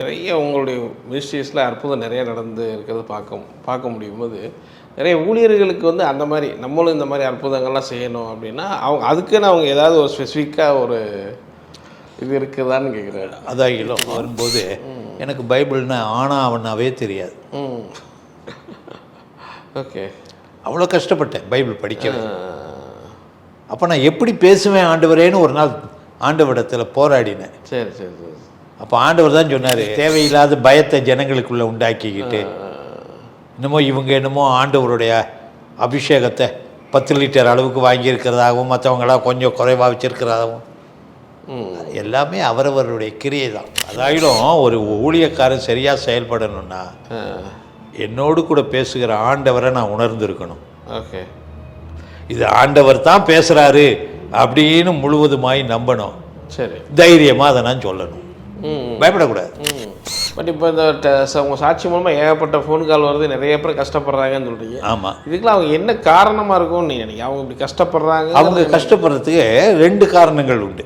நிறைய உங்களுடைய மினிஸ்ட்ரிஸில் அற்புதம் நிறைய நடந்து இருக்கிறது பார்க்க பார்க்க முடியும் போது நிறைய ஊழியர்களுக்கு வந்து அந்த மாதிரி நம்மளும் இந்த மாதிரி அற்புதங்கள்லாம் செய்யணும் அப்படின்னா அவங்க அதுக்குன்னு அவங்க ஏதாவது ஒரு ஸ்பெசிஃபிக்காக ஒரு இது இருக்குதான்னு கேட்குறாரு. அதாகிலும் வரும்போது எனக்கு பைபிள்னா ஆனா அவனாவே தெரியாது. ஓகே அவ்வளோ கஷ்டப்பட்டேன் பைபிள் படிக்கிறது அப்போ நான் எப்படி பேசுவேன் ஆண்டவரேன்னு ஒரு நாள் ஆண்டவரிடத்தில் போராடினேன். சரி சரி சரி. அப்போ ஆண்டவர் தான் சொன்னார் தேவையில்லாத பயத்தை ஜனங்களுக்குள்ள உண்டாக்கிக்கிட்டு. என்னமோ இவங்க என்னமோ ஆண்டவருடைய அபிஷேகத்தை பத்து லிட்டர் அளவுக்கு வாங்கியிருக்கிறதாகவும் மற்றவங்களாம் கொஞ்சம் குறைவாக வச்சிருக்கிறதாகவும். எல்லாமே அவரவருடைய கிரியை தான் அதாயிடும் ஒரு ஊழியக்காரன் சரியாக செயல்படணும்னா என்னோடு கூட பேசுகிற ஆண்டவரை நான் உணர்ந்திருக்கணும். ஓகே. இது ஆண்டவர் தான் பேசுகிறாரு அப்படின்னு முழுவதுமாய் நம்பணும். சரி. தைரியமாக அதை நான் சொல்லணும். பயப்படக்கூடாது. ம். பட் இப்போ இந்த ட- ச- உங்க சாட்சி மூலமாக ஏகப்பட்ட ஃபோன் கால் வருது நிறைய பேர் கஷ்டப்படுறாங்கன்னு சொல்றீங்க. ஆமாம் இதுக்கெல்லாம் அவங்க என்ன காரணமாக இருக்கும்னு நீங்க நினைக்கிறீங்க? அவங்க இப்படி கஷ்டப்படுறாங்க? அவங்க கஷ்டப்படுறதுக்கு ரெண்டு காரணங்கள் உண்டு.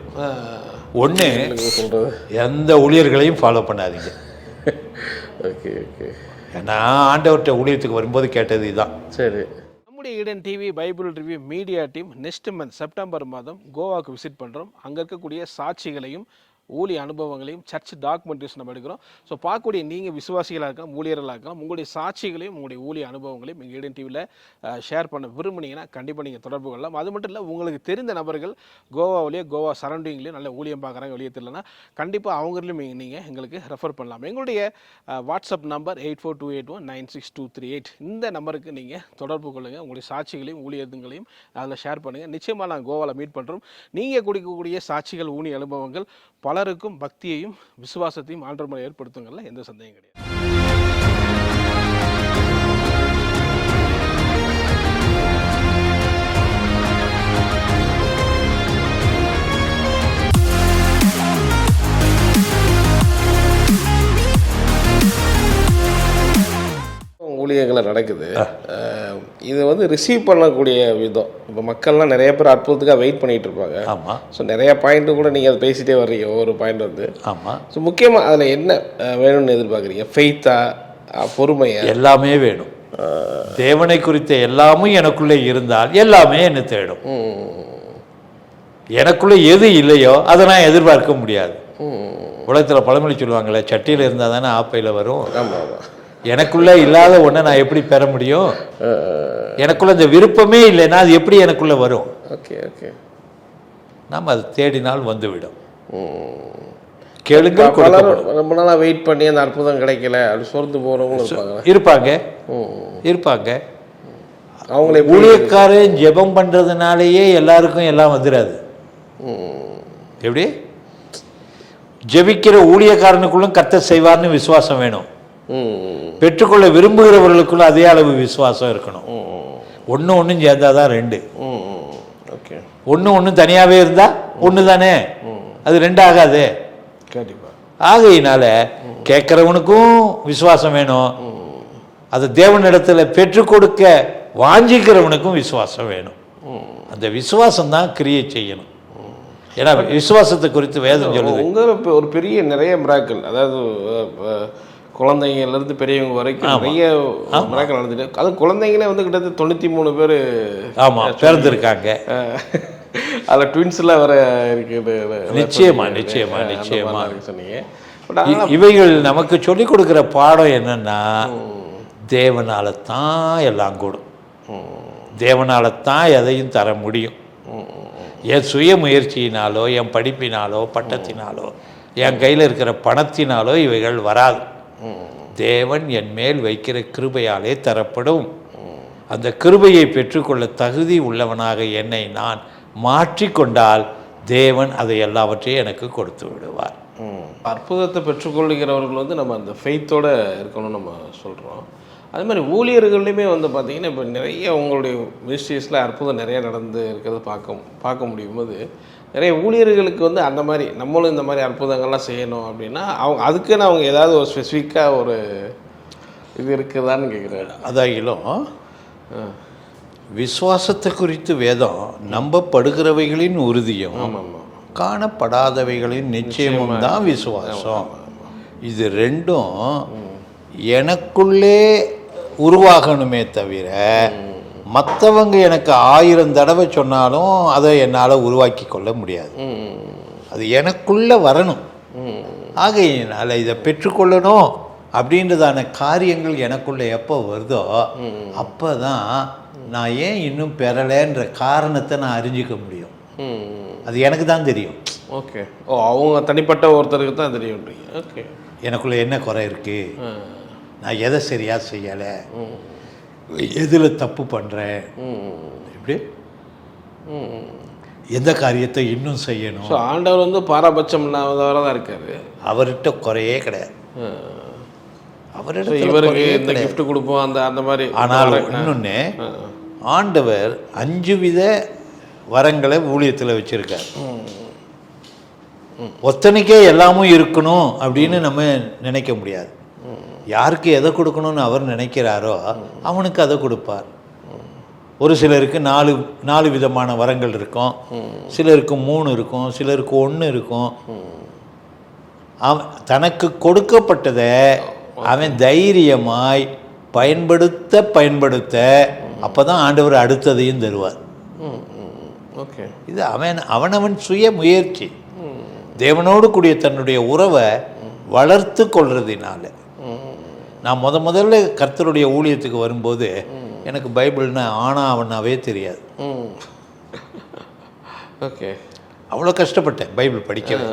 ஒன்று சொல்கிறது எந்த ஊழியர்களையும் ஃபாலோ பண்ணாதீங்க. Okay okay. நான் ஆண்டவர்கிட்ட ஊழியத்துக்கு வரும்போது கேட்டது இதுதான் சரி. நம்முடைய Eden TV bible review media team next month September மாதம் கோவாக்கு விசிட் பண்ணுறோம் அங்கே இருக்கக்கூடிய சாட்சிகளையும் ஊழிய அனுபவங்களையும் சர்ச் டாக்குமெண்ட்ரிஸ் நம்ம எடுக்கிறோம். ஸோ பார்க்கக்கூடிய நீங்கள் விசுவாசிகளாக இருக்கலாம் ஊழியர்களாக இருக்கலாம் உங்களுடைய சாட்சிகளையும் உங்களுடைய ஊழிய அனுபவங்களையும் எங்கள் ஈடன் டிவியில் ஷேர் பண்ண விரும்புனீங்கன்னா கண்டிப்பாக நீங்கள் தொடர்பு கொள்ளலாம். அது மட்டும் இல்லை உங்களுக்கு தெரிந்த நபர்கள் கோவாவிலேயே கோவா சரௌண்டிங்லேயும் நல்ல ஊழியம் பார்க்குறாங்க வெளியே தெரியலனா கண்டிப்பாக அவங்களையும் நீங்கள் எங்களுக்கு ரெஃபர் பண்ணலாம். எங்களுடைய WhatsApp number eight four two eight one nine six two three eight இந்த நம்பருக்கு நீங்கள் தொடர்பு கொள்ளுங்கள் உங்களுடைய சாட்சிகளையும் ஊழியர்களையும் அதில் ஷேர் பண்ணுங்கள் நிச்சயமாக நாங்கள் கோவாவில் மீட் பண்ணுறோம் நீங்கள் கொடுக்கக்கூடிய சாட்சிகள் ஊனி அனுபவங்கள் பலருக்கும் பக்தியையும் விசுவாசத்தையும் ஆண்டர்மலை ஏற்படுத்துங்கள்ல எந்த சந்தேகம் கிடையாது. ஊழியங்களை நடக்குது. இது வந்து ரிசீவ் பண்ணக்கூடிய விதம். இப்போ மக்கள்லாம் நிறைய பேர் அற்புதத்துக்காக வெயிட் பண்ணிட்டு இருப்பாங்க. ஆமாம் ஸோ நிறைய பாயிண்ட்டு கூட நீங்கள் அதை பேசிட்டே வர்றீங்க ஒவ்வொரு பாயிண்ட் வந்து. ஆமாம் ஸோ முக்கியமாக அதில் என்ன வேணும்னு எதிர்பார்க்குறீங்க? ஃபெய்த்தா பொறுமையா? எல்லாமே வேணும். தேவனை குறித்த எல்லாமும் எனக்குள்ளே இருந்தால் எல்லாமே என்னை தேடும். எனக்குள்ளே எது இல்லையோ அதை நான் எதிர்பார்க்க முடியாது. உலகத்தில் பழமொழி சொல்லுவாங்களே சட்டியில் இருந்தால் தானே ஆப்பையில் வரும். ஆமாம் எனக்குள்ளே இல்லாத ஒன்றை நான் எப்படி பெற முடியும்? எனக்குள்ள இந்த விருப்பமே இல்லைன்னா அது எப்படி எனக்குள்ளே வரும்? Okay okay. நாம் அது தேடினால் வந்துவிடும். கொடுக்கப்படும் ரொம்ப நாளாக வெயிட் பண்ணி அந்த அற்புதம் கிடைக்கல. அப்படி சொர்ந்து போகிறவங்களும் இருப்பாங்க. இருப்பாங்க. இருப்பாங்க. அவங்களே ஊழியக்காரன் ஜெபம் பண்றதுனாலேயே எல்லாருக்கும் எல்லாம் வந்துடாது எப்படி? ஜெபிக்கிற ஊழியக்காரனுக்குள்ளும் கர்த்தர் செய்வார்னு விசுவாசம் வேணும். பெற்றுக்கொள்ள விரும்புகிறவர்களுக்குள்ள அதே அளவு விசுவாசம் இருக்கணும் ஒன்று ஒன்றும் சேர்ந்தாதான் ரெண்டு ம் ஓகே ஒன்று ஒன்று தனியாகவே இருந்தா ஒன்று தானே அது ரெண்டு ஆகாது கண்டிப்பாக ஆகையினால கேட்குறவனுக்கும் விசுவாசம் வேணும் அது தேவனிடத்துல பெற்றுக் கொடுக்க வாஞ்சிக்கிறவனுக்கும் விசுவாசம் வேணும் அந்த விசுவாசம் தான் கிரியை செய்யணும் ஏன்னா விசுவாசத்தை குறித்து வேதம் சொல்லுது உங்கள் ஒரு பெரிய நிறைய மிராக்கள் அதாவது குழந்தைங்கள்லேருந்து பெரியவங்க வரைக்கும் நிறைய மிராக்கள் நடந்துட்டு அது குழந்தைங்களே வந்து கிட்டத்தட்ட தொண்ணூற்றி மூணு பேர் ஆமா பிறந்திருக்காங்க. அதில் ட்வின்ஸ்லாம் வேற இருக்குது நிச்சயமா, நிச்சயமா, நிச்சயமா. சொன்னீங்க. இவைகள் நமக்கு சொல்லிக் கொடுக்கிற பாடம் என்னன்னா தேவனால தான் எல்லாம் கூடும். தேவனால தான் எதையும் தர முடியும். என் சுய முயற்சியினாலோ என் படிப்பினாலோ பட்டத்தினாலோ என் கையில் இருக்கிற பணத்தினாலோ இவைகள் வராது. தேவன் என் மேல் வைக்கிற கிருபையாலே தரப்படும். அந்த கிருபையை பெற்றுக்கொள்ள தகுதி உள்ளவனாக என்னை நான் மாற்றிக்கொண்டால் தேவன் அதை எல்லாவற்றையும் எனக்கு கொடுத்து விடுவார். அற்புதத்தை பெற்றுக்கொள்கிறவர்கள் வந்து நம்ம அந்த ஃபெய்த்தோடு இருக்கணும்னு நம்ம சொல்கிறோம் அதே மாதிரி ஊழியர்கள்லையுமே வந்து பார்த்திங்கன்னா இப்போ நிறைய உங்களுடைய மினிஸ்ட்ரிஸில் அற்புதம் நிறைய நடந்து இருக்கிறது பார்க்க பார்க்க முடியும் போது நிறைய ஊழியர்களுக்கு வந்து அந்த மாதிரி நம்மளும் இந்த மாதிரி அற்புதங்கள்லாம் செய்யணும் அப்படின்னா அவங்க அதுக்குன்னு அவங்க ஏதாவது ஒரு ஸ்பெசிஃபிக்காக ஒரு இது இருக்குதான்னு கேட்குறாரு அதாகிலும் விசுவாசத்தை குறித்து வேதம் நம்பப்படுகிறவைகளின் உறுதியும் காணப்படாதவைகளின் நிச்சயமும் தான் விசுவாசம். இது ரெண்டும் எனக்குள்ளே உருவாகணுமே தவிர மற்றவங்க எனக்கு ஆயிரம் தடவை சொன்னாலும் அதை என்னால் உருவாக்கி கொள்ள முடியாது. அது எனக்குள்ளே வரணும். ஆகையினால் இதை பெற்றுக்கொள்ளணும் அப்படின்றதான காரியங்கள் எனக்குள்ளே எப்போ வருதோ அப்போ தான் நான் ஏன் இன்னும் பெறலைன்ற காரணத்தை நான் அறிஞ்சிக்க முடியும். அது எனக்கு தான் தெரியும். ஓகே. ஓ அவங்க தனிப்பட்ட ஒருத்தருக்கு தான் தெரியும்ன்றீங்க. ஓகே. எனக்குள்ளே என்ன குறை இருக்குது நான் எதை சரியாக செய்யலை? எதில் தப்பு பண்ணுறேன் எப்படி? எந்த காரியத்தை இன்னும் செய்யணும்? ஸோ ஆண்டவர் வந்து பாரபட்சம் இல்லாதவராக தான் இருக்காரு. அவர்கிட்ட குறையே கிடையாது. அவரிடத்துல இவருக்கு இந்த gift கொடுப்போம் அந்த அந்த மாதிரி ஆனால் இன்னொன்று ஆண்டவர் அஞ்சு வித வரங்களை ஊழியத்தில் வச்சிருக்கார். ஒத்தனைக்கே எல்லாமும் இருக்கணும் அப்படின்னு நம்ம நினைக்க முடியாது. யாருக்கு எதை கொடுக்கணும்னு அவர் நினைக்கிறாரோ அவனுக்கு அதை கொடுப்பார். ஒரு சிலருக்கு நாலு நாலு விதமான வரங்கள் இருக்கும். சிலருக்கு மூணு இருக்கும் சிலருக்கு ஒன்று இருக்கும். அவன் தனக்கு கொடுக்கப்பட்டதை அவன் தைரியமாய் பயன்படுத்த பயன்படுத்த அப்போ தான் ஆண்டவர் அடுத்ததையும் தருவார். ஓகே. இது அவன் அவனவன் சுய முயற்சி. தேவனோடு கூடிய தன்னுடைய உறவை வளர்த்து கொள்றதினால. நான் முத முதல்ல கர்த்தருடைய ஊழியத்துக்கு வரும்போது எனக்கு பைபிள்னா ஆனா அவனாவே தெரியாது. ஓகே. அவ்வளோ கஷ்டப்பட்டேன் பைபிள் படிக்கவே.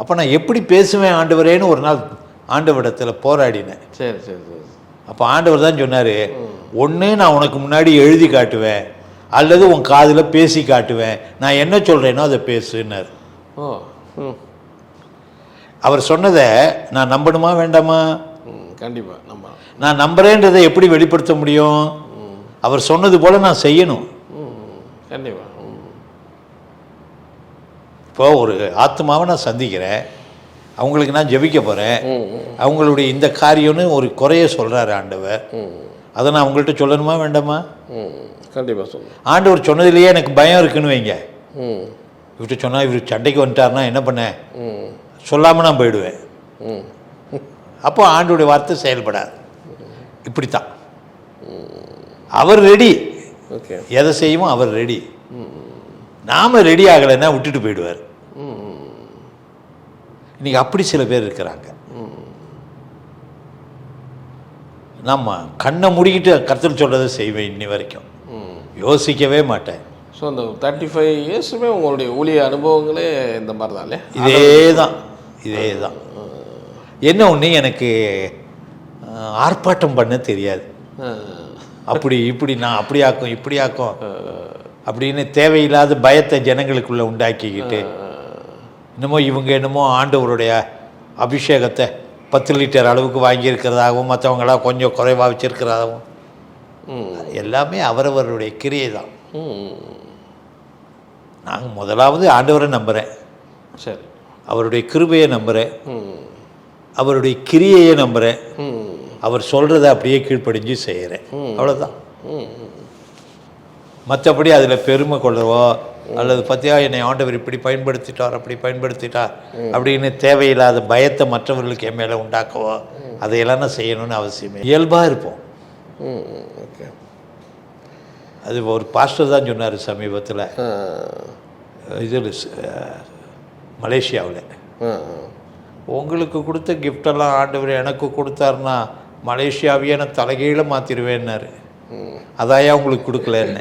அப்போ நான் எப்படி பேசுவேன் ஆண்டவரேன்னு ஒரு நாள் ஆண்டவரிடத்தில் போராடினேன். சரி சரி சரி. அப்போ ஆண்டவர் தான் சொன்னார் ஒன்று நான் உனக்கு முன்னாடி எழுதி காட்டுவேன் அல்லது உன் காதில் பேசி காட்டுவேன். நான் என்ன சொல்கிறேனோ அதை பேசுன்னார். ஓ அவர் சொன்னதை நான் நம்பணுமா வேண்டாமா? கண்டிப்பாக நம்ம நான் நம்புறேன்றதை எப்படி வெளிப்படுத்த முடியும்? அவர் சொன்னது போல் நான் செய்யணும். கண்டிப்பாக இப்போ ஒரு ஆத்மாவை நான் சந்திக்கிறேன். அவங்களுக்கு நான் ஜெபிக்க போகிறேன் அவங்களுடைய இந்த காரியம்னு ஒரு குறைய சொல்கிறாரு ஆண்டவர். அதை நான் அவங்கள்ட்ட சொல்லணுமா வேண்டாமா? கண்டிப்பாக சொல்லுங்கள் ஆண்டவர் சொன்னதுலேயே எனக்கு பயம் இருக்குன்னு வைங்க. இவர்கிட்ட சொன்னால் இவர் சண்டைக்கு வந்துட்டாருன்னா என்ன பண்ணேன் சொல்லாமல் நான் போயிடுவேன். அப்போ ஆண்டோடைய வார்த்தை செயல்படாது. இப்படித்தான். அவர் ரெடி ஓகே எதை செய்யுமோ அவர் ரெடி நாம ரெடி ஆகலைன்னா விட்டுட்டு போயிடுவார். ம் இன்னைக்கு அப்படி சில பேர் இருக்கிறாங்க. நம்ம கண்ணை மூடிக்கிட்டு கருத்தில் சொல்றதை செய்வேன் இன்னி வரைக்கும். யோசிக்கவே மாட்டேன். ஸோ அந்த தேர்ட்டி ஃபைவ் இயர்ஸுமே உங்களுடைய ஊழிய அனுபவங்களே இந்த மாதிரி தான் இல்லையா? இதே தான் இதே தான் என்ன ஒன்று எனக்கு ஆர்ப்பாட்டம் பண்ண தெரியாது. அப்படி இப்படி நான் அப்படி ஆக்கும் இப்படி ஆக்கும். அப்படின்னு தேவையில்லாத பயத்தை ஜனங்களுக்குள்ள உண்டாக்கிக்கிட்டு என்னமோ இவங்க என்னமோ ஆண்டவருடைய அபிஷேகத்தை பத்து லிட்டர் அளவுக்கு வாங்கியிருக்கிறதாகவும் மற்றவங்களாம் கொஞ்சம் குறைவாக வச்சிருக்கிறதாகவும். எல்லாமே அவரவருடைய கிரியை தான் நாங்கள் முதலாவது ஆண்டவரை நம்புகிறேன் சரி. அவருடைய கிருபையை நம்புகிறேன் அவருடைய கிரியையை நம்புகிறேன் அவர் சொல்கிறத அப்படியே கீழ்ப்படிஞ்சு செய்கிறேன் அவ்வளோதான் மற்றபடி அதில் பெருமை கொள்ளவோ அல்லது பத்தியா என்னை ஆண்டவர் இப்படி பயன்படுத்திட்டார் அப்படி பயன்படுத்திட்டார் அப்படின்னு தேவையில்லாத பயத்தை மற்றவர்களுக்கு என் மேலே உண்டாக்கவோ அதையெல்லாம் நான் செய்யணும்னு அவசியமே இயல்பாக இருப்போம். ஓகே. அது ஒரு பாஸ்டர் தான் சொன்னார் சமீபத்தில். ஆ. இதில் மலேசியாவில். உங்களுக்கு கொடுத்த கிஃப்டெல்லாம் ஆண்டவர் எனக்கு கொடுத்தாருன்னா மலேசியாவையே நான் தலைகீழ மாற்றிடுவேன்னாரு அதாயா உங்களுக்கு கொடுக்கலன்னு.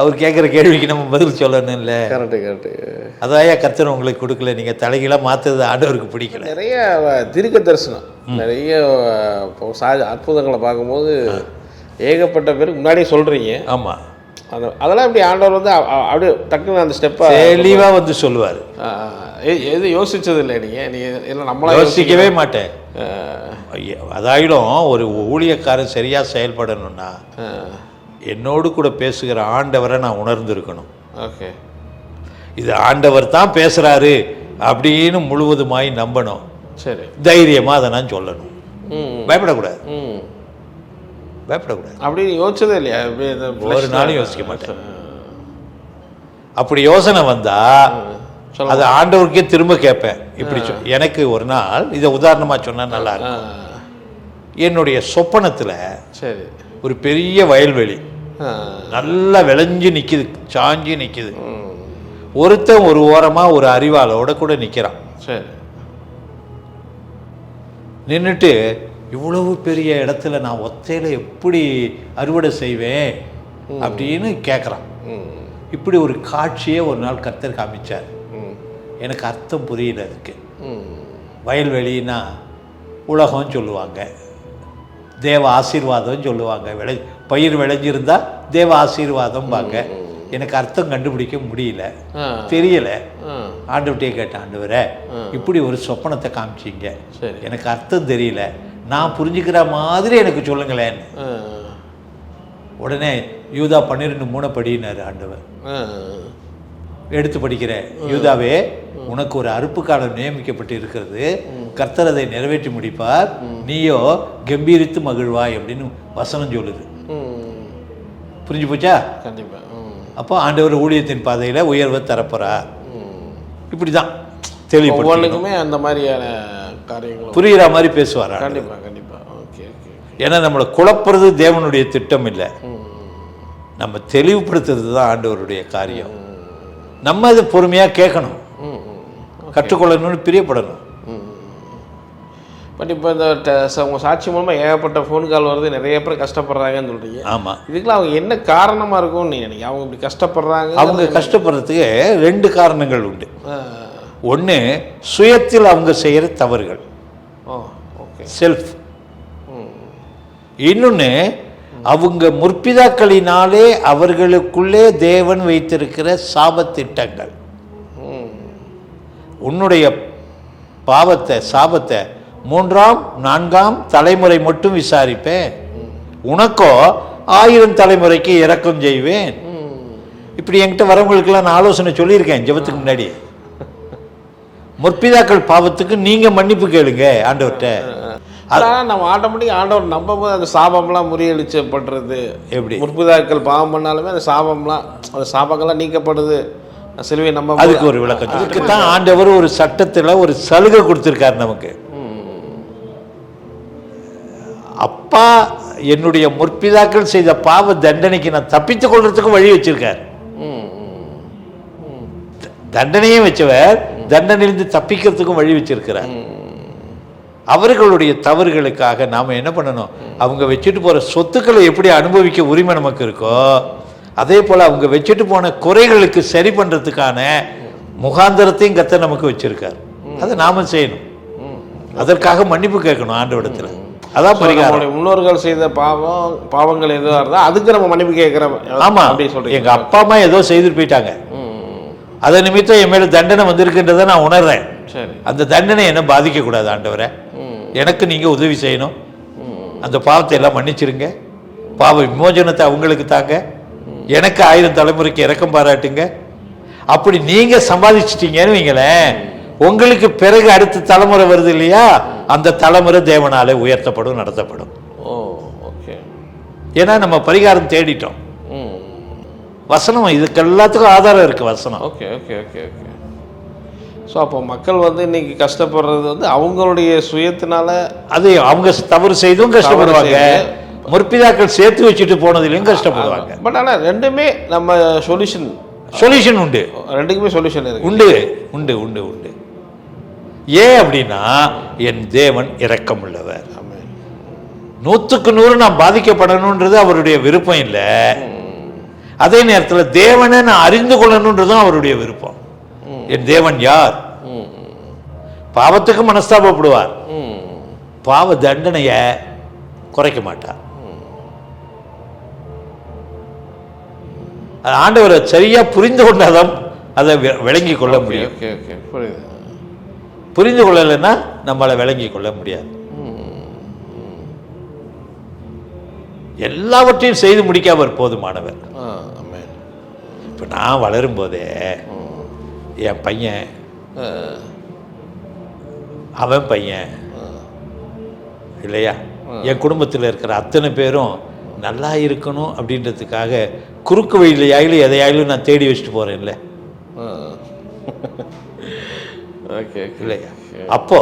அவர் கேட்குற கேள்விக்கு நம்ம பதில் சொல்லணும் இல்லை கரெக்டு கரெக்டு அதாயா கர்த்தர் உங்களுக்கு கொடுக்கல நீங்கள் தலைகீழாக மாற்றுறது ஆண்டவருக்கு பிடிக்கல. நிறைய தீர்க்க தரிசனம். நிறைய சா அற்புதங்களை பார்க்கும்போது ஏகப்பட்ட பேருக்கு முன்னாடியே சொல்கிறீங்க ஆமாம் அந்த அதெல்லாம் இப்படி ஆண்டவர் வந்து அப்படியே டக்குன்னு அந்த ஸ்டெப்பை தெளிவாக வந்து சொல்லுவார். எது யோசிச்சது இல்லை நீங்கள் நீங்கள் இல்லை நம்மளா யோசிக்கவே மாட்டேன். அதாயிலும் ஒரு ஊழியக்காரன் சரியாக செயல்படணும்னா என்னோடு கூட பேசுகிற ஆண்டவரை நான் உணர்ந்திருக்கணும். ஓகே. இது ஆண்டவர் தான் பேசுகிறாரு அப்படின்னு முழுவதுமாய் நம்பணும். சரி. தைரியமாக அதை நான் சொல்லணும். பயப்படக்கூடாது. ம். பயப்படக்கூடாது. அப்படி யோசிச்சதே இல்லையா? ஒரு நாளும் யோசிக்க மாட்டேன். அப்படி யோசனை வந்தா சொல்லுங்க. அது ஆண்டவருக்கே திரும்ப கேட்பேன். இப்படி எனக்கு ஒரு நாள் இதை உதாரணமா சொன்னா நல்லா இருக்கும். என்னுடைய சொப்பனத்துல சரி. ஒரு பெரிய வயல்வெளி. நல்லா விளைஞ்சு நிக்குது சாஞ்சி நிக்குது. ம், ஒருத்தன் ஒரு ஓரமா ஒரு அறிவாளோட கூட நிக்கிறான். சரி. நின்றுட்டு இவ்வளவு பெரிய இடத்துல நான் ஒத்தையில எப்படி அறுவடை செய்வேன் அப்படின்னு கேட்குறான் இப்படி ஒரு காட்சியை ஒரு நாள் கர்த்தர் காமிச்சார். எனக்கு அர்த்தம் புரியல அதுக்கு. வயல்வெளின்னா உலகம் சொல்லுவாங்க. தேவ ஆசீர்வாதம் சொல்லுவாங்க. விளை பயிர் விளைஞ்சிருந்தா தேவ ஆசீர்வாதம்பாங்க. எனக்கு அர்த்தம் கண்டுபிடிக்க முடியல. தெரியல. ஆ, ஆண்டவர்கிட்டயே கேட்டேன் ஆண்டவரே இப்படி ஒரு சொப்பனத்தை காமிச்சீங்க. எனக்கு அர்த்தம் தெரியல. நான் புரிஞ்சுக்கிற மாதிரி எனக்கு சொல்லுங்களேன். உடனே யூதா பன்னிரெண்டு மூணை படினார் ஆண்டவர் எடுத்து படிக்கிறேன். யூதாவே உனக்கு ஒரு அறுப்பு காலம் நியமிக்கப்பட்டு இருக்கிறது. கர்த்தர் அதை நிறைவேற்றி முடிப்பார். நீயோ கம்பீரித்து மகிழ்வாய் அப்படின்னு வசனம் சொல்லுது. புரிஞ்சு போச்சா? கண்டிப்பா. ம், அப்போ ஆண்டவர் ஊழியத்தின் பாதையில் உயர்வை தரப்போறார். ம். இப்படி தான் தெளிவுபடுத்தி ஒவ்வொன்றுக்குமே அந்த மாதிரியான காரியங்களும். புரிகிற மாதிரி பேசுவார்? ஆண்டவர். கண்டிப்பா. கண்டிப்பா ஓகே ஓகே ஏன்னா நம்மளை குழப்புறது தேவனுடைய திட்டம் இல்லை. நம்ம தெளிவுபடுத்துறது தான் ஆண்டவருடைய காரியம். நம்ம அது பொறுமையாக கேட்கணும். கற்றுக்கொள்ளணும்னு பிரியப்படணும். பட் இப்போ இந்த உங்க சாட்சி மூலமா ஏகப்பட்ட ஃபோன் கால் வருது நிறைய பேர் கஷ்டப்படுறாங்கன்னு சொல்றீங்க. ஆமாம் இதுக்கெல்லாம் அவங்க என்ன காரணமா இருக்கும்னு நீங்க நினைக்கிறீங்க? அவங்க இப்படி கஷ்டப்படுறாங்க அவங்க கஷ்டப்படுறதுக்கு ரெண்டு காரணங்கள் உண்டு. ஒன்று சுயத்தில் அவங்க செய்கிற தவறுகள். செல்ஃப் இன்னொன்று அவங்க முற்பிதாக்களினாலே அவர்களுக்குள்ளே தேவன் வைத்திருக்கிற சாபத்திட்டங்கள். உன்னுடைய பாவத்தை சாபத்தை மூன்றாம் நான்காம் தலைமுறை மட்டும் விசாரிப்பேன். உனக்கோ ஆயிரம் தலைமுறைக்கு இரக்கம் செய்வேன். இப்படி என்கிட்ட வரவங்களுக்கெல்லாம் நான் ஆலோசனை சொல்லியிருக்கேன் ஜெபத்துக்கு முன்னாடி. முற்பிதாக்கள் பாவத்துக்கு நீங்க மன்னிப்பு கேளுங்க ஆண்டவர்கிட்ட. அதான் நம்ம ஆட்டோமேட்டிக் ஆண்டவர் நம்பும் போது அந்த சாபம்லாம் முறியடிச்சப்படுறது. எப்படி? முற்புதாக்கள் பாவம் பண்ணாலுமே அந்த சாபம்லாம் அந்த சாபங்கள்லாம் நீக்கப்படுது. சிலுவை நம்ம அதுக்கு ஒரு விளக்கம் அதுக்கு தான் ஆண்டவர் ஒரு சட்டத்துல ஒரு சலுகை கொடுத்திருக்காரு நமக்கு. அப்பா என்னுடைய முற்பிதாக்கள் செய்த பாவ தண்டனைக்கு நான் தப்பித்துக் கொள்றதுக்கு வழி வச்சிருக்கார். தண்டனையும் வச்சவர் தண்டனையிலிருந்து தப்பிக்கிறதுக்கும் வழி வச்சிருக்கிறார். அவர்களுடைய தவறுகளுக்காக நாம் என்ன பண்ணணும்? அவங்க வச்சுட்டு போகிற சொத்துக்களை எப்படி அனுபவிக்க உரிமை நமக்கு இருக்கோ அதே போல் அவங்க வச்சுட்டு போன குறைகளுக்கு சரி பண்ணுறதுக்கான முகாந்திரத்தையும் கத்த நமக்கு வச்சிருக்கார். அதை நாம செய்யணும். அதற்காக மன்னிப்பு கேட்கணும் ஆண்டவடத்தில் அதான் பரிகாரம். முன்னோர்கள் செய்த பாவம் பாவங்கள் எதுவாக இருந்தால் அதுக்கு நம்ம மன்னிப்பு கேட்குறோம். ஆமா. அப்படி சொல்றீங்க. எங்க அப்பா அம்மா ஏதோ செய்துட்டு போயிட்டாங்க. ம் அதன் நிமித்தம் என் மேல தண்டனை வந்திருக்குன்றதை நான் உணர்றேன். அந்த தண்டனை என்ன பாதிக்க கூடாது ஆண்டவரே எனக்கு நீங்க உதவி செய்யணும். அந்த பாவத்தை எல்லாம் மன்னிச்சிருங்க. பாவ விமோசனத்தை அவங்களுக்கு தாங்க. எனக்கு ஆயிரம் தலைமுறைக்கு இரக்கம் பாராட்டுங்க. அப்படி நீங்க சம்பாதிச்சிட்டீங்கன்னு வைங்களேன். உங்களுக்கு பிறகு அடுத்த தலைமுறை வருது இல்லையா? அந்த தலைமுறை தேவனாலே உயர்த்தப்படும் நடத்தப்படும். Oh okay. ஏன்னா நம்ம பரிகாரம் தேடிட்டோம். வசனம் இதுக்கு எல்லாத்துக்கும் ஆதாரம் இருக்கு வசனம். Okay okay okay okay. So அப்போ மக்கள் வந்து இன்னைக்கு கஷ்டப்படுறது வந்து அவங்களுடைய சுயத்தினால அது அவங்க தவறு செய்தும் கஷ்டப்படுவாங்க. முற்பிதாக்கள் சேர்த்து வச்சுட்டு போனதுலயும் கஷ்டப்படுவாங்க. பட் ஆனால் ரெண்டுமே நம்ம சொல்யூஷன் சொல்யூஷன் உண்டு. ரெண்டுக்குமே சொல்யூஷன் இருக்கு. உண்டு உண்டு உண்டு உண்டு. ஏன் அப்படின்னா என் தேவன் இரக்கம் உள்ளவர். நூற்றுக்கு நூறு நான் பாதிக்கப்படணுன்றது அவருடைய விருப்பம் இல்லை. அதே நேரத்தில் தேவனை நான் அறிந்து கொள்ளணுன்றதும் அவருடைய விருப்பம். என் தேவன் யார்? பாவத்துக்கு மனஸ்தாபப்படுவார். பாவ தண்டனைய குறைக்க மாட்டார். ஆண்டவரை சரியா புரிந்து கொண்டாதான் அதை விளங்கி கொள்ள முடியும். புரிந்து கொள்ளலைன்னா நம்மளை விளங்கி கொள்ள முடியாது. எல்லாவற்றையும் செய்து முடிக்க அவர் போதுமானவர். இப்போ நான் வளரும் போதே என் பையன் அவன் பையன் இல்லையா? என் குடும்பத்தில் இருக்கிற அத்தனை பேரும் நல்லா இருக்கணும் அப்படின்றதுக்காக குறுக்கு வழியிலையாயிலும் எதையாயிலும் நான் தேடி வச்சுட்டு போகிறேன்ல இல்லையா? அப்போ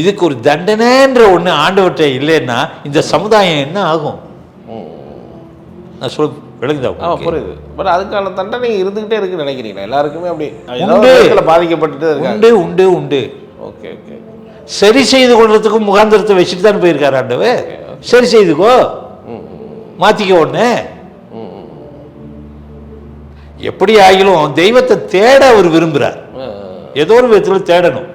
இதுக்கு ஒரு தண்டனைன்ற ஒண்ணு ஆண்டவற்றை இல்லைன்னா இந்த சமுதாயம் என்ன ஆகும்? நான் சொல் விளங்குதா ஆ? புரியுது. பட் அதுக்கான தண்டனை இருந்துகிட்டே இருக்குன்னு நினைக்கிறீங்களா எல்லாருக்குமே அப்படி உண்டு. இருக்காங்க. உண்டு உண்டு உண்டு. Okay okay. சரி செய்து கொள்றதுக்கு முகாந்திரத்தை வச்சுட்டு தான் போயிருக்காரு ஆண்டவர். சரி செய்துக்கோ. ம் மாத்திக்க ஒண்ணு ம் ம் எப்படி ஆகிலும் தெய்வத்தை தேட அவர் விரும்புறார். ஏதோ ஒரு விதத்துல தேடணும்.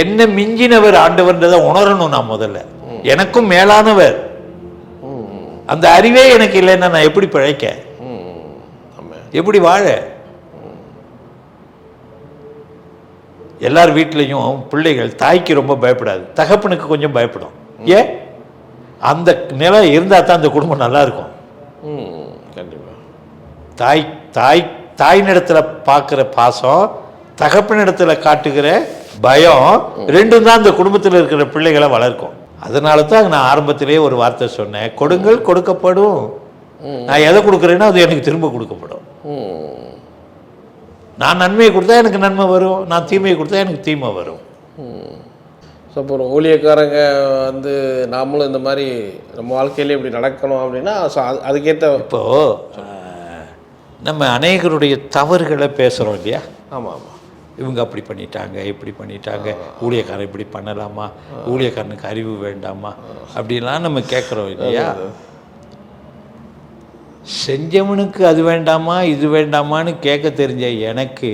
என்ன மிஞ்சினவர் ஆண்டவர்ன்றதை உணரணும் நான் முதல்ல. எனக்கும் மேலானவர். அந்த அறிவே எனக்கு இல்லைன்னா நான் எப்படி பிழைக்க? எப்படி வாழ? எல்லார் வீட்லேயும் பிள்ளைகள் தாய்க்கு ரொம்ப பயப்படாது. தகப்பனுக்கு கொஞ்சம் பயப்படும். ஏன்? அந்த நிலை இருந்தால் தான் அந்த குடும்பம் நல்லா இருக்கும். கண்டிப்பாக தாய் தாய் தாயினிடத்துல பார்க்குற பாசம் தகப்பனிடத்துல காட்டுகிற பயம் ரெண்டும் தான் அந்த குடும்பத்தில் இருக்கிற பிள்ளைகளை வளர்க்கும். அதனால தான் நான் ஆரம்பத்திலேயே ஒரு வார்த்தை சொன்னேன். கொடுங்கள் கொடுக்கப்படும். நான் எதை கொடுக்குறேனோ அது எனக்கு திரும்ப கொடுக்கப்படும். நான் நன்மையை கொடுத்தா எனக்கு நன்மை வரும். நான் தீமையை கொடுத்தா எனக்கு தீமை வரும். ஸோ இப்போ ஒரு ஊழியக்காரங்க வந்து நாமளும் இந்த மாதிரி நம்ம வாழ்க்கையில இப்படி நடக்கணும் அப்படின்னா ஸோ அது அதுக்கேற்ற இப்போ ஆஹ், நம்ம அநேகருடைய தவறுகளை பேசுகிறோம் இல்லையா? ஆமாம் ஆமாம். இவங்க அப்படி பண்ணிட்டாங்க இப்படி பண்ணிட்டாங்க ஊழியக்காரன் இப்படி பண்ணலாமா ஊழியக்காரனுக்கு அறிவு வேண்டாமா அப்படிலாம் நம்ம கேட்குறோம் இல்லையா? செஞ்சவனுக்கு அது வேண்டாமா இது வேண்டாமான்னு கேட்க தெரிஞ்ச எனக்கு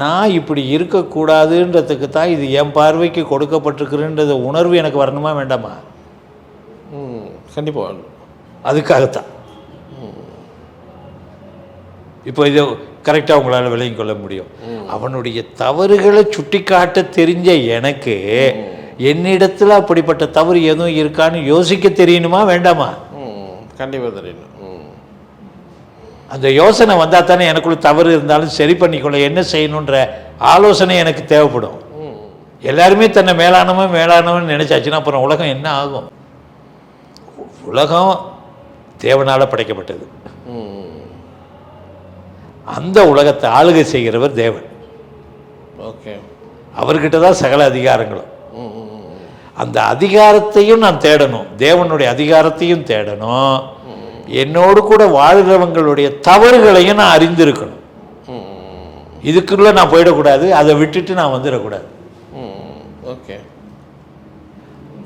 நான் இப்படி இருக்கக்கூடாதுன்றதுக்கு தான் இது என் பார்வைக்கு கொடுக்கப்பட்டிருக்குறன்ற உணர்வு எனக்கு வரணுமா வேண்டாமா? கண்டிப்பாக அதுக்காகத்தான். இப்போ இது கரெக்டாக உங்களால் விளங்கிக் கொள்ள முடியும். அவனுடைய தவறுகளை சுட்டிக்காட்ட தெரிஞ்ச எனக்கு என்னிடத்துல அப்படிப்பட்ட தவறு எதுவும் இருக்கான்னு யோசிக்க தெரியணுமா வேண்டாமா? கண்டிப்பாக தெரியணும். அந்த யோசனை வந்தால் தானே எனக்குள்ள தவறு இருந்தாலும் சரி பண்ணிக்கொள்ள என்ன செய்யணுன்ற ஆலோசனை எனக்கு தேவைப்படும். எல்லாருமே தன்னை மேலானவன் மேலானவன் நினைச்சாச்சுன்னா அப்புறம் உலகம் என்ன ஆகும்? உலகம் தேவனால படைக்கப்பட்டது. அந்த உலகத்தை ஆளுகை செய்கிறவர் தேவன். ஓகே. அவர்கிட்ட தான் சகல அதிகாரங்களும். அந்த அதிகாரத்தையும் நான் தேடணும். தேவனுடைய அதிகாரத்தையும் தேடணும். என்னோடு கூட வாழ்கிறவங்களுடைய தவறுகளையும் நான் அறிந்திருக்கணும். இதுக்குள்ள நான் போயிடக்கூடாது. அதை விட்டுட்டு நான் வந்துடக்கூடாது. ஓகே.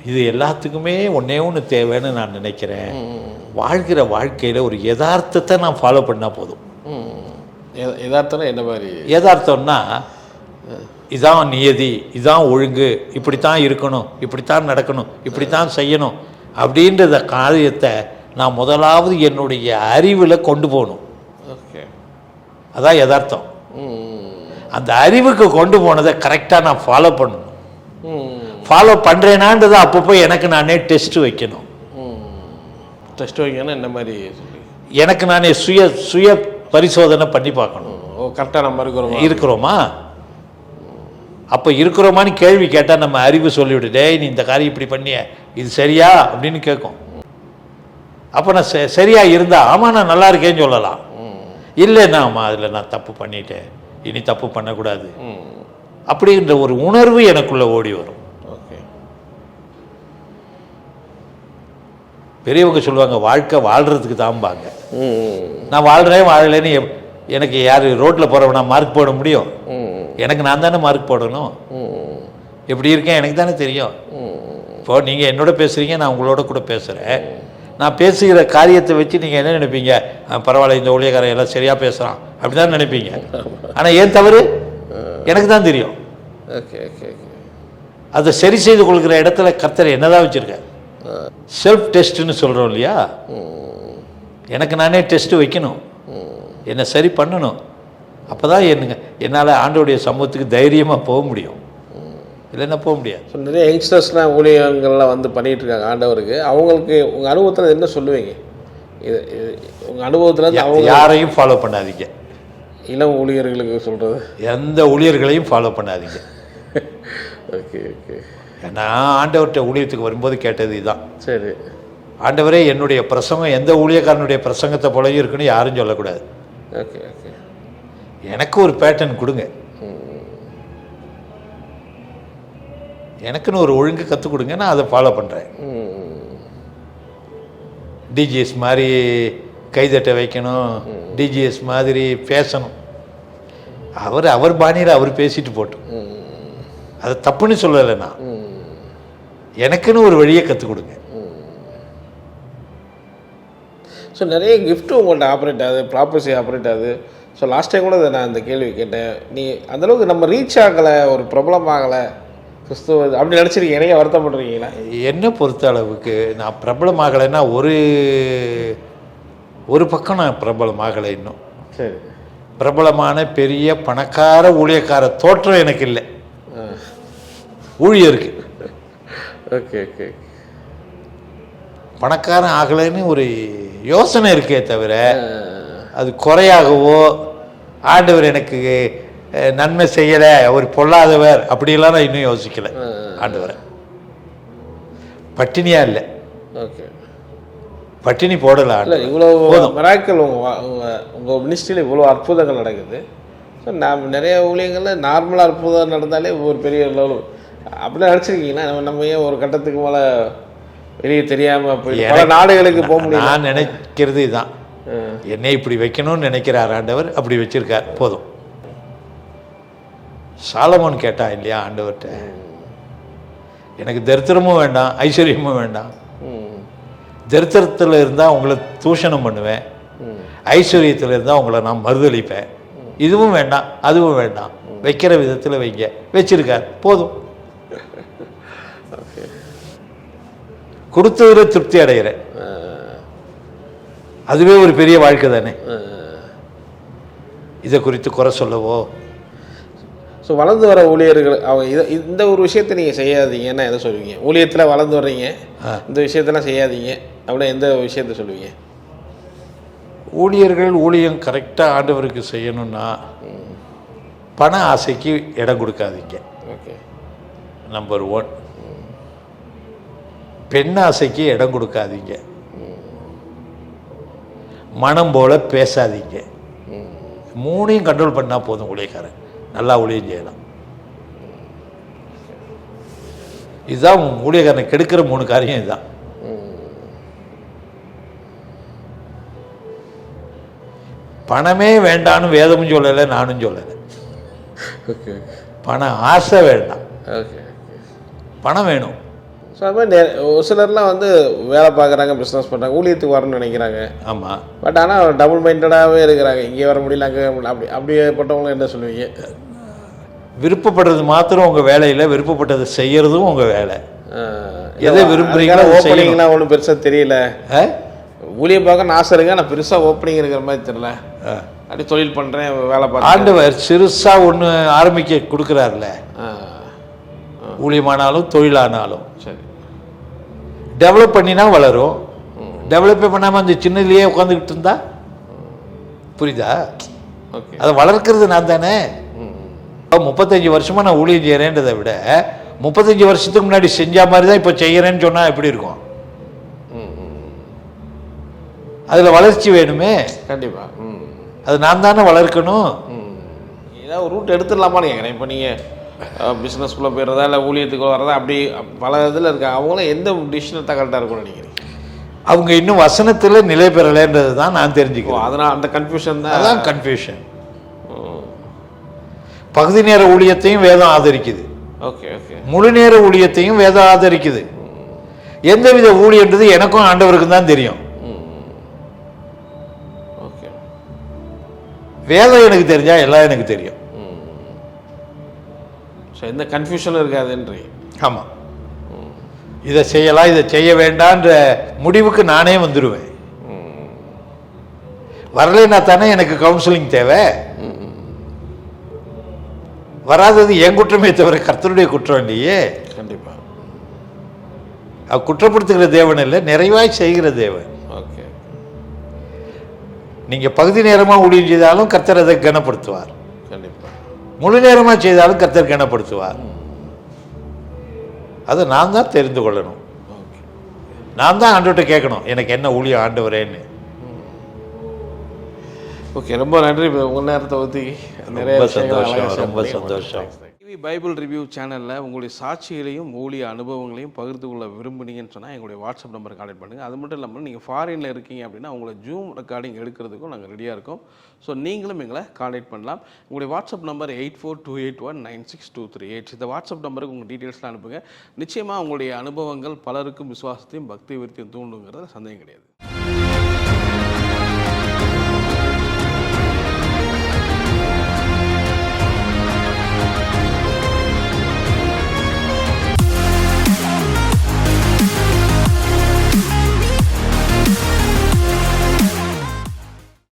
இது எல்லாத்துக்குமே ஒண்ணே ஒன்று தேவைன்னு நான் நினைக்கிறேன். வாழ்கிற வாழ்க்கையில் ஒரு யதார்த்தத்தை நான் ஃபாலோ பண்ணால் போதும். யதார்த்தம்னா என்ன மாதிரி? யதார்த்தம்னா இதான் நியதி இதான் ஒழுங்கு இப்படித்தான் இருக்கணும் இப்படித்தான் நடக்கணும் இப்படித்தான் செய்யணும் அப்படின்றத காரியத்தை நான் முதலாவது என்னுடைய அறிவில் கொண்டு போகணும். ஓகே. அதான் யதார்த்தம் அந்த அறிவுக்கு கொண்டு போனதை கரெக்டாக நான் ஃபாலோ பண்ணணும். ஃபாலோ பண்ணுறேனான்றதை அப்பப்போ எனக்கு நானே டெஸ்ட் வைக்கணும். டெஸ்ட் வைக்கணும்னா என்ன மாதிரி எனக்கு நானே சுய சுய பரிசோதனை பண்ணி பார்க்கணும். கரெக்டாக நம்ம இருக்கிறோமா? இருக்கிறோமா? அப்போ இருக்கிறோமான்னு கேள்வி கேட்டால் நம்ம அறிவு சொல்லிவிடு டேய் நீ இந்த காரியம் இப்படி பண்ணிய இது சரியா? அப்படின்னு கேட்கும். அப்போ நான் செ- சரியா இருந்தா ஆமா நான் நல்லா இருக்கேன்னு சொல்லலாம். இல்லைன்னா ஆமா அதில் நான் தப்பு பண்ணிட்டேன். இனி தப்பு பண்ணக்கூடாது. அப்படின்ற ஒரு உணர்வு எனக்குள்ள ஓடி வரும் ஓகே பெரியவங்க சொல்லுவாங்க வாழ்க்கை வாழ்றதுக்கு தாம்பாங்க. ம் நான் வாழ்றேன் வாழலைன்னு எனக்கு யார் ரோட்டில் போகிறவன் மார்க் போட முடியும்? எனக்கு நான் தானே மார்க் போடணும்? எப்படி இருக்கேன்? எனக்கு தானே தெரியும். இப்போ நீங்கள் என்னோட பேசுகிறீங்க நான் உங்களோட கூட பேசுகிறேன் நான் பேசுகிற காரியத்தை வச்சு நீங்கள் என்ன நினைப்பீங்க? "ஆ, பரவாயில்ல இந்த ஊழியக்காரன் எல்லாம் சரியாக பேசுகிறான் அப்படி தான் நினைப்பீங்க? ஆனால் ஏன் தவறு? எனக்கு தான் தெரியும். ஓகே ஓகே அதை சரி செய்து கொள்கிற இடத்துல கர்த்தர் என்னதான் வச்சுருக்க செல்ஃப் டெஸ்ட்னு சொல்கிறோம் இல்லையா? எனக்கு நானே டெஸ்ட் வைக்கணும். என்னை சரி பண்ணணும். அப்போ தான் என்னங்க என்னால் ஆண்டோடைய சமூகத்துக்கு தைரியமாக போக முடியும். இல்லைன்னா போக முடியாது. ஸோ நிறைய யங்ஸ்டர்ஸ்லாம் ஊழியங்கள்லாம் வந்து பண்ணிட்டு இருக்காங்க ஆண்டவருக்கு. அவங்களுக்கு உங்கள் அனுபவத்தில் என்ன சொல்லுவீங்க? இது உங்கள் அனுபவத்தில் அவங்க யாரையும் ஃபாலோ பண்ணாதீங்க. இளம் ஊழியர்களுக்கு சொல்கிறது எந்த ஊழியர்களையும் ஃபாலோ பண்ணாதீங்க. ஓகே ஓகே நான் ஆண்டவர்கிட்ட ஊழியத்துக்கு வரும்போது கேட்டது இதுதான் சரி. ஆண்டவரே என்னுடைய பிரசங்கம் எந்த ஊழியக்காரனுடைய பிரசங்கத்தை போலையும் இருக்குன்னு யாரும் சொல்லக்கூடாது. Okay okay. எனக்கு ஒரு பேட்டர்ன் கொடுங்க. எனக்குன்னு ஒரு ஒழுங்கு கற்றுக் கொடுங்க நான் அதை ஃபாலோ பண்ணுறேன் டிஜிஎஸ் மாதிரி கைதட்டை வைக்கணும். டிஜிஎஸ் மாதிரி பேசணும். அவர் அவர் பாணியில் அவர் பேசிட்டு போட்டோம். அதை தப்புன்னு சொல்லலை நான் எனக்குன்னு ஒரு வழியை கற்றுக் கொடுங்க. ஸோ நிறைய gift உங்கள்கிட்ட ஆப்ரேட் ஆகுது ப்ராப்பர்சி ஆப்ரேட் ஆகுது. ஸோ லாஸ்ட் டைம் கூட நான் இந்த கேள்வி கேட்டேன். நீ அந்தளவுக்கு நம்ம ரீச் ஆகலை ஒரு பிரபலம் ஆகலை கிறிஸ்துவ அப்படி நினச்சிருக்கீங்க. நிறைய வருத்தப்படுறீங்களா? என்னை பொறுத்த அளவுக்கு நான் பிரபலமாகலைன்னா ஒரு ஒரு பக்கம் நான் பிரபலமாகலை இன்னும். சரி. பிரபலமான பெரிய பணக்கார ஊழியக்கார தோற்றம் எனக்கு இல்லை. ஊழியருக்கு. ஓகே ஓகே பணக்காரன் ஆகலைன்னு ஒரு யோசனை இருக்கே தவிர அது குறையாகவோ ஆண்டவர் எனக்கு நன்மை செய்யலை அவர் பொல்லாதவர் அப்படியெல்லாம் நான் இன்னும் யோசிக்கலை. ஆண்டவரை. பட்டினியா இல்லை. ஓகே பட்டினி போடல இல்லை. இவ்வளோ. மிராக்கள் உங்கள் உங்கள் மினிஸ்ட்ரியில் இவ்வளோ அற்புதங்கள் நடக்குது. ஸோ நான் நிறைய ஊழியங்களில் நார்மலாக அற்புதம் நடந்தாலே ஒரு பெரிய லெவல் அப்படிலாம் நினச்சிருக்கீங்களா நம்ம நம்ம ஏன் ஒரு கட்டத்துக்கு மேலே வெளியே தெரியாமல் போய் பல நாடுகளுக்கு போக முடியும் நான் நினைக்கிறது இதுதான் என்னை இப்படி வைக்கணும்னு நினைக்கிறார் ஆண்டவர் அப்படி வச்சிருக்கார். போதும். சாலமோன் கேட்டான் இல்லையா ஆண்டவர்கிட்ட? எனக்கு தரித்திரமும் வேண்டாம் ஐஸ்வர்யமும் வேண்டாம். தரித்திரத்தில் இருந்தால் உங்களை தூஷணம் பண்ணுவேன். ஐஸ்வர்யத்தில் இருந்தால் உங்களை நான் மறுதளிப்பேன். இதுவும் வேண்டாம் அதுவும் வேண்டாம். வைக்கிற விதத்தில் வைங்க. வச்சிருக்கார். போதும். கொடுத்ததில் திருப்தி அடைகிறேன் அதுவே ஒரு பெரிய வாழ்க்கை தானே. இதை குறித்து குறை சொல்லவோ? ஸோ வளர்ந்து வர ஊழியர்கள் அவங்க இதை இந்த ஒரு விஷயத்தை நீங்கள் செய்யாதீங்கன்னா எதை சொல்லுவீங்க? ஊழியத்தில் வளர்ந்து வர்றீங்க. இந்த விஷயத்தெல்லாம் செய்யாதீங்க. அப்படின்னா எந்த விஷயத்த சொல்லுவீங்க? ஊழியர்கள் ஊழியம் கரெக்டாக ஆண்டவருக்கு செய்யணும்னா பண ஆசைக்கு இடம் கொடுக்காதீங்க. ஓகே. நம்பர் ஒன் பெண் ஆசைக்கு இடம் கொடுக்காதீங்க. மனம் போல பேசாதீங்க. மூணையும் கண்ட்ரோல் பண்ணால் போதும் ஊழியக்காரன். நல்லா ஊழியம் செய்யலாம். இதுதான் ஊழியக்காரனை கெடுக்கிற மூணு காரியம் இதுதான். பணமே வேண்டான்னு வேதமும் சொல்லலை நானும் சொல்லலை. பணம் ஆசை வேண்டாம். ஓகே பணம் வேணும். ஸோ அது மாதிரி ஒரு சிலர்லாம் வந்து வேலை பார்க்குறாங்க பிஸ்னஸ் பண்ணுறாங்க ஊழியத்துக்கு வரணும்னு நினைக்கிறாங்க. ஆமாம் பட் ஆனால் டபுள் மைண்டடாகவே இருக்கிறாங்க. இங்கே வர முடியல அங்கே அப்படி அப்படியேப்பட்டவங்களை என்ன சொல்லுவீங்க? விருப்பப்படுறது மாத்திரம் உங்கள் வேலையில் விருப்பப்பட்டதை செய்யறதும் உங்கள் வேலை. எதை செய்யணும். ஓப்பனிங்லாம் ஒன்றும் பெருசாக தெரியல? ஊழியம் பார்க்க ஆசை இருக்கு ஆனால் பெருசாக ஓப்பனிங் இருக்கிற மாதிரி தெரியல. அப்படி தொழில் பண்ணுறேன் வேலை பார்க்குறேன் ஆண்டவர் சிறுசாக ஒன்று ஆரம்பிக்க கொடுக்குறாருல. ஊழியமானாலும் தொழிலானாலும். சரி. டெவலப் பண்ணினா வளரும். டெவலப்பே பண்ணாமல் அந்த சின்னதுலேயே உட்காந்துக்கிட்டு இருந்தா? புரியுதா? ஓகே அதை வளர்க்கறது நான் தானே. முப்பத்தஞ்சு வருஷமா நான் ஊழியம் செய்கிறேன்றதை விட முப்பத்தஞ்சு வருஷத்துக்கு முன்னாடி செஞ்ச மாதிரி தான் இப்போ செய்கிறேன்னு சொன்னால் எப்படி இருக்கும்? அதில் வளர்ச்சி வேணுமே. கண்டிப்பாக ம் அது நான் தானே வளர்க்கணும். ஏதாவது ஒரு ரூட் எடுத்துடலாமான்னு கேட்குறேன். இப்போ நீங்கள் பிஸ்னஸ்குள்ளே போயிடுறதா இல்லை ஊழியத்துக்கு வரதா அப்படி பல இதில் இருக்காங்க அவங்களும் எந்த டிசிஷன் கரெக்டாக இருக்கும்னு நினைக்கிறீங்க? அவங்க இன்னும் வசனத்தில் நிலை பெறலைன்றது தான் நான் ஓ தெரிஞ்சுக்கிறேன் அதனால் அந்த கன்ஃபியூஷன் தான். அதான் கன்ஃபியூஷன் பகுதி நேர ஊழியத்தையும் வேதம் ஆதரிக்குது. ஓகே ஓகே முழு நேர ஊழியத்தையும் வேதம் ஆதரிக்குது. எந்தவித ஊழியன்றது எனக்கும் ஆண்டவருக்கும் தான் தெரியும். ஓகே வேதம் எனக்கு தெரிஞ்சா எல்லாம் எனக்கு தெரியும். எந்த கன்ஃபியூஷனும் இருக்காதுன்றீங்க. ஆமாம் இதை செய்யலாம் இதை செய்ய வேண்டான்ற முடிவுக்கு நானே வந்துடுவேன் வரலைன்னா தானே எனக்கு கவுன்சிலிங் தேவை. வராதது என் குற்றமே தவிர கர்த்தருடைய குற்றம் இல்லையே. கண்டிப்பாக குற்றப்படுத்துகிற தேவன் இல்லை நிறைவாய் செய்கிற தேவன். ஓகே. நீங்கள் பகுதி நேரமாக ஊழியம் செய்தாலும் கர்த்தர் அதை கனப்படுத்துவார். முழு நேரமாக செய்தாலும் கர்த்தர் கனப்படுத்துவார் அதை நான் தான் தெரிந்து கொள்ளணும் நான் தான் ஆண்டவர்கிட்ட கேட்கணும் எனக்கு என்ன ஊழியம் ஆண்டவரேன்னு ஓகே ரொம்ப நன்றி உங்கள் நேரத்தை ஒத்தி நிறைய சந்தோஷம், ரொம்ப. சந்தோஷம். பைபிள் ரிவ்யூ சேனலில் உங்களுடைய சாட்சிகளையும் ஊழிய அனுபவங்களையும் பகிர்ந்து கொள்ள விரும்புனீங்கன்னு சொன்னால் எங்களுடைய வாட்ஸ்அப் நம்பர் கான்டெக்ட் பண்ணுங்கள் அது மட்டும் இல்லாமல் நீங்கள் ஃபாரினில் இருக்கீங்க அப்படின்னா உங்களை ஜூம் ரெக்கார்டிங் எடுக்கிறதுக்கும் நாங்கள் ரெடியாக இருக்கோம். ஸோ நீங்களும் எங்களை கான்டெக்ட் பண்ணலாம். உங்களுடைய WhatsApp number eight four two eight one nine six two three eight இந்த வாட்ஸ்அப் நம்பருக்கு உங்கள் டீட்டெயில்ஸ்லாம் அனுப்புங்க. நிச்சயமாக உங்களுடைய அனுபவங்கள் பலருக்கும் விசுவாசத்தையும் பக்தி விருத்தியும் தூண்டுங்கிறது சந்தேகம் கிடையாது.